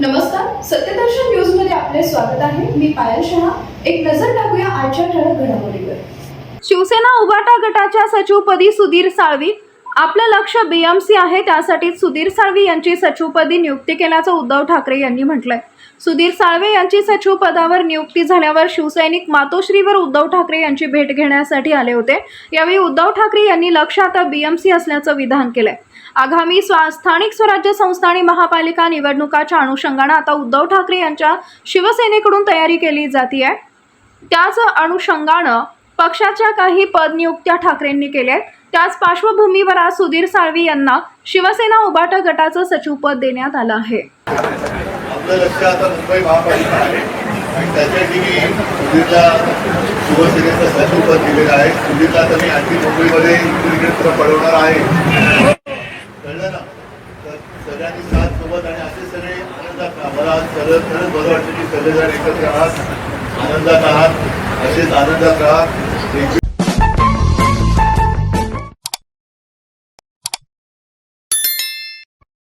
नमस्कार सत्यदर्शन न्यूजमध्ये आपले स्वागत आहे. मी पायल शहा. एक नजर टाकूया आजच्या ठळक घडामोडीवर. शिवसेना उभाटा गटाच्या सचिवपदी सुधीर साळवी. आपलं लक्ष बीएमसी आहे त्यासाठी सुधीर साळवी यांची सचिवपदी नियुक्ती केल्याचं उद्धव ठाकरे यांनी म्हटलंय. सुधीर साळवे यांची सचिव पदावर नियुक्ती झाल्यावर शिवसैनिक मातोश्रीवर उद्धव ठाकरे यांची भेट घेण्यासाठी आले होते. यावेळी उद्धव ठाकरे यांनी लक्ष आता बीएमसी असल्याचं विधान केलंय. आगामी स्वा स्थानिक स्वराज्य संस्था आणि महापालिका निवडणुकाच्या अनुषंगानं आता उद्धव ठाकरे यांच्या शिवसेनेकडून तयारी केली जाते त्याच अनुषंगानं पक्षाच्या काही पदनियुक्त्या ठाकरेंनी केल्या आहेत त्याच पार्श्वभूमीवर आज सुधीर साळवी यांना शिवसेना उबाटा गटाचं सचिवपद देण्यात आलं आहे. शिवसेनेचं सचिवपद दिलेलं आहे. सुधीरला आता मी आणखी मुंबईमध्ये पडवणार आहे. सगळ्यांनी साथ सोबत आणि असे सगळे आनंदात मला आज खरंच बरं वाटतं की सगळेजण एकत्र आहात आनंदात आहात असेच आनंदात राहा.